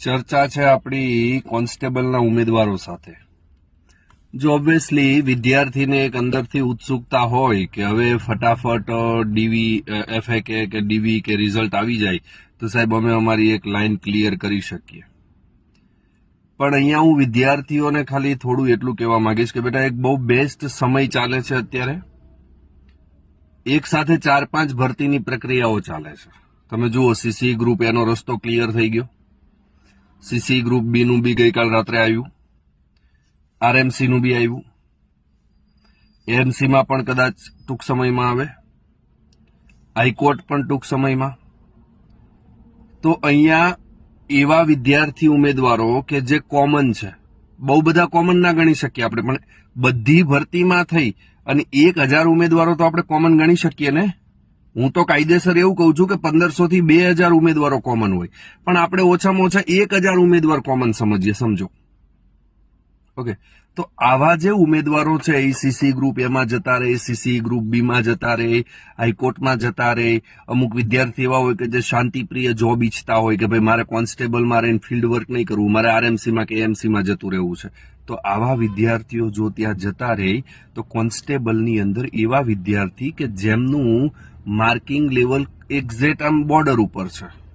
ચર્ચા છે આપણી કોન્સ્ટેબલના ઉમેદવારો સાથે. જો ઓબ્વિયસલી વિદ્યાર્થીને એક અંદરથી ઉત્સુકતા હોય કે હવે ફટાફટ ડીવી એફએ કે ડીવી કે રિઝલ્ટ આવી જાય, તો સાહેબ અમે અમારી એક લાઈન ક્લિયર કરી શકીએ. પણ અહીંયા હું વિદ્યાર્થીઓને ખાલી થોડું એટલું કહેવા માંગીશ કે બેટા, એક બહુ બેસ્ટ સમય ચાલે છે અત્યારે. એક સાથે ચાર પાંચ ભરતીની પ્રક્રિયાઓ ચાલે છે. તમે જુઓ સીસી ગ્રુપ એનો રસ્તો ક્લિયર થઈ ગયો. સીસી ગ્રુપ બી નું બી ગઈકાલ રાત્રે આવ્યું. આરએમસી નું બી આવ્યું. એએમસીમાં પણ કદાચ ટૂંક સમયમાં આવે. હાઈકોર્ટ પણ ટૂંક સમયમાં. તો અહીંયા એવા વિદ્યાર્થી ઉમેદવારો કે જે કોમન છે. બહુ બધા કોમન ના ગણી શકીએ આપણે, પણ બધી ભરતીમાં થઈ અને એક હજાર ઉમેદવારો તો આપણે કોમન ગણી શકીએ ને? હું તો કાયદેસર એવું કહું છું કે પંદરસો થી બે હજાર ઉમેદવારો કોમન હોય. પણ આપણે ઓછામાં ઓછા એક હજાર ઉમેદવાર કોમન સમજીએ, સમજો. ઓકે. તો આવા જે ઉમેદવારો છે એ સીસી ગ્રુપ એમાં જતા રહે સીસી ગ્રુપ બીમાં જતા રહે, હાઈકોર્ટમાં જતા રહે, અમુક વિદ્યાર્થી એવા હોય કે જે શાંતિપ્રિય જોબ ઈચ્છતા હોય કે ભાઈ મારે કોન્સ્ટેબલમાં રહીને ફિલ્ડ વર્ક નહીં કરવું, મારે આરએમસીમાં કે એમસીમાં જતું રહેવું છે. તો આવા વિદ્યાર્થીઓ જો ત્યાં જતા રહે, તો કોન્સ્ટેબલની અંદર એવા વિદ્યાર્થી કે જેમનું માર્કિંગ લેવલ એક્ઝેક્ટ આમ બોર્ડર ઉપર છે.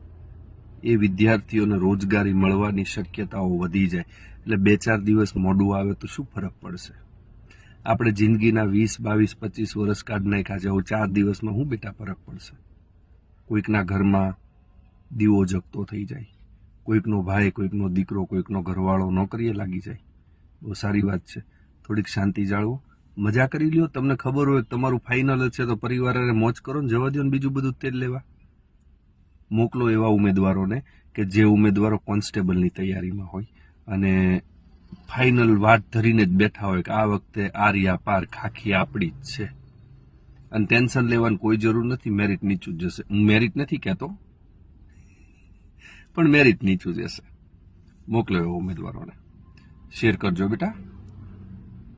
એ વિદ્યાર્થીઓને રોજગારી મળવાની શક્યતાઓ વધી જાય. એટલે બે ચાર દિવસ મોડું આવે તો શું ફરક પડશે? આપણે જિંદગીના વીસ, બાવીસ, પચીસ વર્ષ કાઢ નાખ્યા છે. ચાર દિવસમાં શું બેટા ફરક પડશે? કોઈકના ઘરમાં દીવો જગતો થઈ જાય. કોઈકનો ભાઈ, કોઈકનો દીકરો, કોઈકનો ઘરવાળો નોકરીએ લાગી જાય. બહુ સારી વાત છે. થોડીક શાંતિ જાળવો. મજા કરી લ્યો. તમને ખબર હોય તમારું ફાઇનલ છે તો પરિવારને મોજ કરો ને જવા દો ને બીજું બધું તેલ લેવા. મોકલો એવા ઉમેદવારોને કે જે ઉમેદવારો કોન્સ્ટેબલની તૈયારીમાં હોય. અને ફાઇનલ વાત ધરીને જ બેઠા હોય કે આ વખતે આર્યા, પાર, ખાખી આપણી જ છે. અને ટેન્શન લેવાની કોઈ જરૂર નથી મેરિટ નીચું જશે હું મેરિટ નથી કહેતો, પણ મેરિટ નીચું જશે મોકલો એવા ઉમેદવારોને. શેર કરજો બેટા.